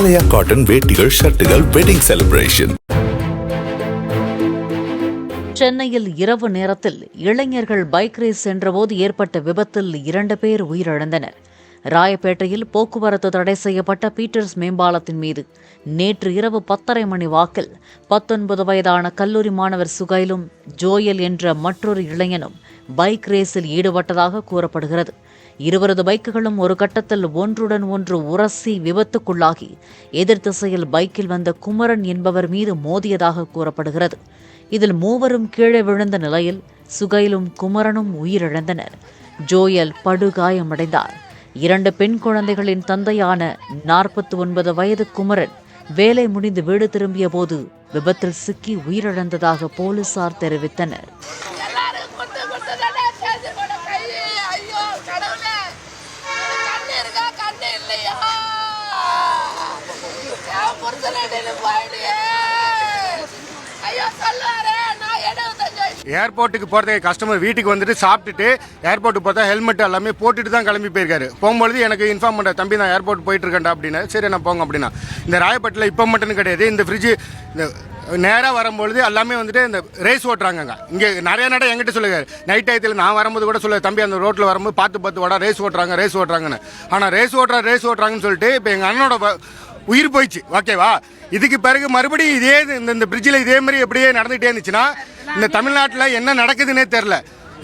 ஆலயா cotton வேட்டிகள் ஷர்ட்டுகள் wedding celebration சென்னையில் இரவு நேரத்தில் இளைஞர்கள் பைக் ரேஸ் சென்றபோது ஏற்பட்ட விபத்தில் இரண்டு பேர் உயிரிழந்தனர். ராயப்பேட்டையில் போக்குவரத்து தடை செய்யப்பட்ட பீட்டர்ஸ் மேம்பாலத்தின் மீது நேற்று இரவு பத்தரை மணி வாக்கில் பத்தொன்பது வயதான கல்லூரி மாணவர் சுகைலும் ஜோயல் என்ற மற்றொரு இளைஞனும் பைக் ரேஸில் ஈடுபட்டதாக கூறப்படுகிறது. இருவரது பைக்குகளும் ஒரு கட்டத்தில் ஒன்றுடன் ஒன்று உரசி விபத்துக்குள்ளாகி எதிர் திசையில் பைக்கில் வந்த குமரன் என்பவர் மீது மோதியதாக கூறப்படுகிறது. இதில் மூவரும் கீழே விழுந்த நிலையில் சுகைலும் குமரனும் உயிரிழந்தனர். ஜோயல் படுகாயமடைந்தார். இரண்டு பெண் குழந்தைகளின் தந்தையான நாற்பத்தி ஒன்பது வயது குமரன் வேலை முடிந்து வீடு திரும்பிய போது விபத்தில் சிக்கி உயிரிழந்ததாக போலீசார் தெரிவித்தனர். ஐயோ சொல்லுவாரே. ஏர்போர்ட்டுக்கு போகிறதுக்கு கஸ்டமர் வீட்டுக்கு வந்துட்டு சாப்பிட்டுட்டு ஏர்போர்ட்டுக்கு பார்த்தா ஹெல்மெட் எல்லாமே போட்டுட்டு தான் கிளம்பி போயிருக்காரு. போகும்பொழுது எனக்கு இன்ஃபார்ம் பண்ண தம்பி நான் ஏர்போர்ட் போயிட்டு இருக்கேன்டா அப்படின்னு. சரி நான் போங்க அப்படின்னா. இந்த ராயப்பட்டில் இப்போ மட்டும் கிடையாது. இந்த ஃப்ரிட்ஜு இந்த நேராக வரும்பொழுது எல்லாமே வந்துட்டு இந்த ரேஸ் ஓட்டுறாங்கங்க இங்கே நிறைய நட எங்கிட்ட சொல்லுங்க நைட் டயத்தில் நான் வரும்போது கூட சொல்ல தம்பி அந்த ரோட்டில் வரும்போது பார்த்து பார்த்து வாடா ரேஸ் ஓட்டுறாங்க ரேஸ் ஓட்டுறாங்கன்னு. ஆனால் ரேஸ் ஓட்டுறா ரேஸ் ஓட்டுறாங்கன்னு சொல்லிட்டு இப்போ எங்கள் அண்ணனோட உயிர் போயிடுச்சு. ஓகேவா இதுக்கு பிறகு மறுபடியும் இதே இந்த இந்த பிரிட்ஜில் இதே மாதிரி எப்படியே நடந்துகிட்டே இருந்துச்சுன்னா இந்த தமிழ்நாட்டில் என்ன நடக்குதுன்னே தெரில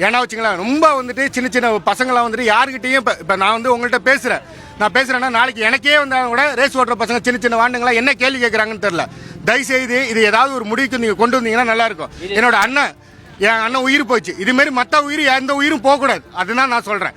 ஏன்னா வச்சுங்களேன் ரொம்ப வந்துட்டு சின்ன சின்ன பசங்களாம் வந்துட்டு யாருக்கிட்டையும் இப்போ இப்போ நான் வந்து உங்கள்கிட்ட பேசுகிறேன் நான் பேசுகிறேன்னா நாளைக்கு எனக்கே வந்தாலும் கூட ரேஸ் ஓட்டுற பசங்க சின்ன சின்ன வாண்டுங்களா என்ன கேள்வி கேட்குறாங்கன்னு தெரில தயவுசெய்து இது ஏதாவது ஒரு முடிவுக்கு நீங்கள் கொண்டு வந்தீங்கன்னா நல்லாயிருக்கும் என்னோட அண்ணன் என் அண்ணன் உயிர் போச்சு இதுமாரி மற்ற உயிர் எந்த உயிரும் போகக்கூடாது. அதுதான் நான் சொல்கிறேன்